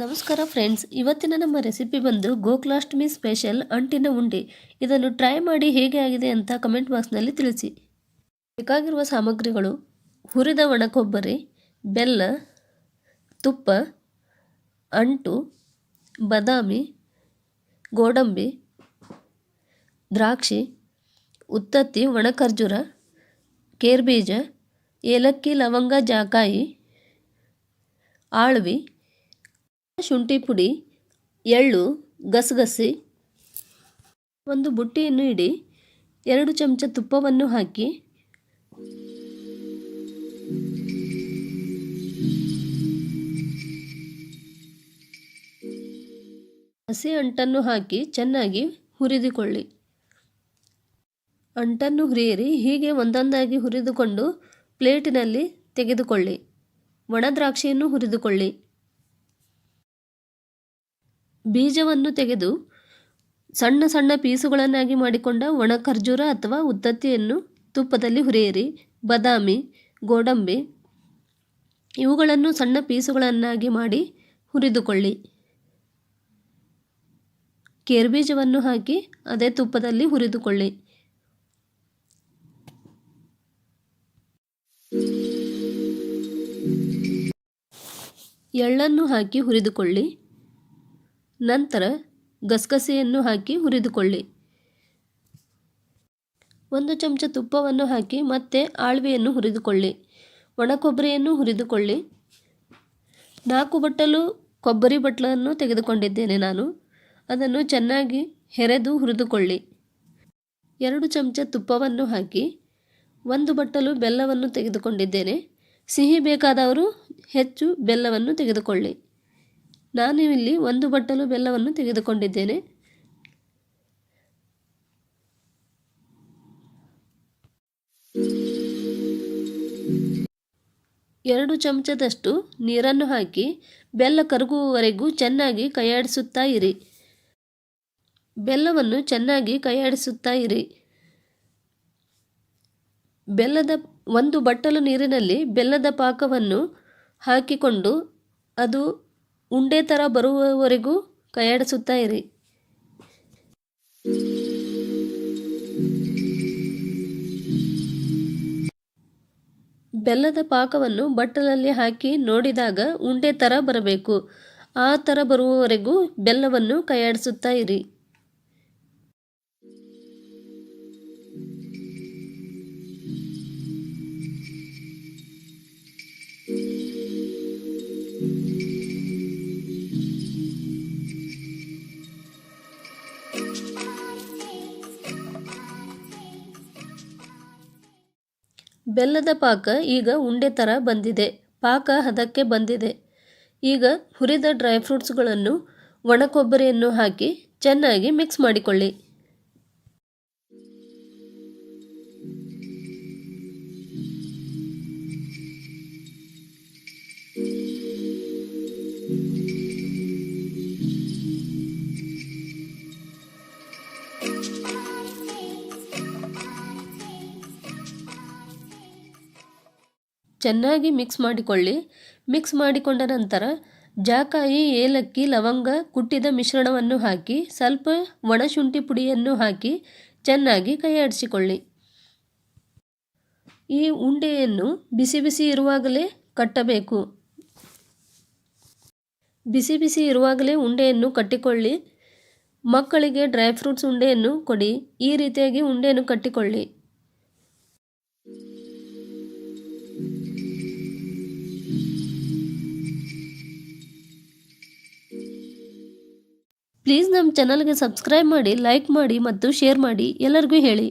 ನಮಸ್ಕಾರ ಫ್ರೆಂಡ್ಸ್, ಇವತ್ತಿನ ನಮ್ಮ ರೆಸಿಪಿ ಬಂದು ಗೋಕುಲಾಷ್ಟಮಿ ಸ್ಪೆಷಲ್ ಅಂಟಿನ ಉಂಡೆ. ಇದನ್ನು ಟ್ರೈ ಮಾಡಿ ಹೇಗೆ ಆಗಿದೆ ಅಂತ ಕಮೆಂಟ್ ಬಾಕ್ಸ್ನಲ್ಲಿ ತಿಳಿಸಿ. ಬೇಕಾಗಿರುವ ಸಾಮಗ್ರಿಗಳು ಹುರಿದ ಒಣ ಕೊಬ್ಬರಿ ಬೆಲ್ಲ, ತುಪ್ಪ, ಅಂಟು, ಬದಾಮಿ, ಗೋಡಂಬಿ, ದ್ರಾಕ್ಷಿ, ಉತ್ತತ್ತಿ ಒಣ ಖರ್ಜೂರ ಕೇರ್ಬೀಜ, ಏಲಕ್ಕಿ, ಲವಂಗ, ಜಾಕಾಯಿ, ಆಳ್ವಿ ಶುಂಠಿ ಪುಡಿ ಎಳ್ಳು, ಗಸಗಸೆ, ಒಂದು ಬುಟ್ಟಿಯನ್ನು ಇಡಿ. ಎರಡು ಚಮಚ ತುಪ್ಪವನ್ನು ಹಾಕಿ. ಹಸಿ ಅಂಟನ್ನು ಹಾಕಿ ಚೆನ್ನಾಗಿ ಹುರಿದುಕೊಳ್ಳಿ. ಅಂಟನ್ನು ಹುರಿಯಿರಿ. ಹೀಗೆ ಒಂದೊಂದಾಗಿ ಹುರಿದುಕೊಂಡು ಪ್ಲೇಟಿನಲ್ಲಿ ತೆಗೆದುಕೊಳ್ಳಿ. ಒಣ ದ್ರಾಕ್ಷಿಯನ್ನು ಹುರಿದುಕೊಳ್ಳಿ. ಬೀಜವನ್ನು ತೆಗೆದು ಸಣ್ಣ ಸಣ್ಣ ಪೀಸುಗಳನ್ನಾಗಿ ಮಾಡಿಕೊಂಡ ಒಣ ಖರ್ಜೂರ ಅಥವಾ ಉತ್ತತ್ತಿಯನ್ನು ತುಪ್ಪದಲ್ಲಿ ಹುರಿಯಿರಿ. ಬಾದಾಮಿ, ಗೋಡಂಬಿ ಇವುಗಳನ್ನು ಸಣ್ಣ ಪೀಸುಗಳನ್ನಾಗಿ ಮಾಡಿ ಹುರಿದುಕೊಳ್ಳಿ. ಕೇರ್ಬೀಜವನ್ನು ಹಾಕಿ ಅದೇ ತುಪ್ಪದಲ್ಲಿ ಹುರಿದುಕೊಳ್ಳಿ. ಎಳ್ಳನ್ನು ಹಾಕಿ ಹುರಿದುಕೊಳ್ಳಿ. ನಂತರ ಗಸಗಸೆಯನ್ನು ಹಾಕಿ ಹುರಿದುಕೊಳ್ಳಿ. ಒಂದು ಚಮಚ ತುಪ್ಪವನ್ನು ಹಾಕಿ ಮತ್ತೆ ಆಳ್ವೆಯನ್ನು ಹುರಿದುಕೊಳ್ಳಿ. ಒಣ ಕೊಬ್ಬರಿಯನ್ನು ಹುರಿದುಕೊಳ್ಳಿ. ನಾಲ್ಕು ಬಟ್ಟಲು ಕೊಬ್ಬರಿ ಬಟ್ಟಲನ್ನು ತೆಗೆದುಕೊಂಡಿದ್ದೇನೆ ನಾನು. ಅದನ್ನು ಚೆನ್ನಾಗಿ ಹೆರೆದು ಹುರಿದುಕೊಳ್ಳಿ. ಎರಡು ಚಮಚ ತುಪ್ಪವನ್ನು ಹಾಕಿ ಒಂದು ಬಟ್ಟಲು ಬೆಲ್ಲವನ್ನು ತೆಗೆದುಕೊಂಡಿದ್ದೇನೆ. ಸಿಹಿ ಬೇಕಾದವರು ಹೆಚ್ಚು ಬೆಲ್ಲವನ್ನು ತೆಗೆದುಕೊಳ್ಳಿ. ನಾನು ಇಲ್ಲಿ ಒಂದು ಬಟ್ಟಲು ಬೆಲ್ಲವನ್ನು ತೆಗೆದುಕೊಂಡಿದ್ದೇನೆ. ಎರಡು ಚಮಚದಷ್ಟು ನೀರನ್ನು ಹಾಕಿ ಬೆಲ್ಲ ಕರಗುವವರೆಗೂ ಚೆನ್ನಾಗಿ ಕೈಯಾಡಿಸುತ್ತಾ ಇರಿ. ಬೆಲ್ಲವನ್ನು ಚೆನ್ನಾಗಿ ಕೈಯಾಡಿಸುತ್ತಾ ಇರಿ. ಬೆಲ್ಲದ ಒಂದು ಬಟ್ಟಲು ನೀರಿನಲ್ಲಿ ಬೆಲ್ಲದ ಪಾಕವನ್ನು ಹಾಕಿಕೊಂಡು ಅದು ಉಂಡೆ ಥರ ಬರುವವರೆಗೂ ಕೈಯಾಡಿಸುತ್ತಾ ಇರಿ. ಬೆಲ್ಲದ ಪಾಕವನ್ನು ಬಟ್ಟಲಲ್ಲಿ ಹಾಕಿ ನೋಡಿದಾಗ ಉಂಡೆ ಥರ ಬರಬೇಕು. ಆ ಥರ ಬರುವವರೆಗೂ ಬೆಲ್ಲವನ್ನು ಕೈಯಾಡಿಸುತ್ತಾ ಇರಿ. ಬೆಲ್ಲದ ಪಾಕ ಈಗ ಉಂಡೆ ಥರ ಬಂದಿದೆ. ಪಾಕ ಹದಕ್ಕೆ ಬಂದಿದೆ. ಈಗ ಹುರಿದ ಡ್ರೈ ಫ್ರೂಟ್ಸ್ಗಳನ್ನು ಒಣ ಕೊಬ್ಬರಿಯನ್ನು ಹಾಕಿ ಚೆನ್ನಾಗಿ ಮಿಕ್ಸ್ ಮಾಡಿಕೊಳ್ಳಿ. ಚೆನ್ನಾಗಿ ಮಿಕ್ಸ್ ಮಾಡಿಕೊಳ್ಳಿ. ಮಿಕ್ಸ್ ಮಾಡಿಕೊಂಡ ನಂತರ ಜಾಕಾಯಿ, ಏಲಕ್ಕಿ, ಲವಂಗ, ಕುಟ್ಟಿದ ಮಿಶ್ರಣವನ್ನು ಹಾಕಿ, ಸ್ವಲ್ಪ ಒಣಶುಂಠಿ ಪುಡಿಯನ್ನು ಹಾಕಿ ಚೆನ್ನಾಗಿ ಕೈಯಾಡಿಸಿಕೊಳ್ಳಿ. ಈ ಉಂಡೆಯನ್ನು ಬಿಸಿ ಬಿಸಿ ಇರುವಾಗಲೇ ಕಟ್ಟಬೇಕು. ಬಿಸಿ ಬಿಸಿ ಇರುವಾಗಲೇ ಉಂಡೆಯನ್ನು ಕಟ್ಟಿಕೊಳ್ಳಿ. ಮಕ್ಕಳಿಗೆ ಡ್ರೈ ಫ್ರೂಟ್ಸ್ ಉಂಡೆಯನ್ನು ಕೊಡಿ. ಈ ರೀತಿಯಾಗಿ ಉಂಡೆಯನ್ನು ಕಟ್ಟಿಕೊಳ್ಳಿ. ಪ್ಲೀಸ್ ನಮ್ಮ ಚಾನಲ್ಗೆ ಸಬ್ಸ್ಕ್ರೈಬ್ ಮಾಡಿ ಲೈಕ್ ಮಾಡಿ ಮತ್ತು ಶೇರ್ ಮಾಡಿ ಎಲ್ಲರಿಗೂ ಹೇಳಿ.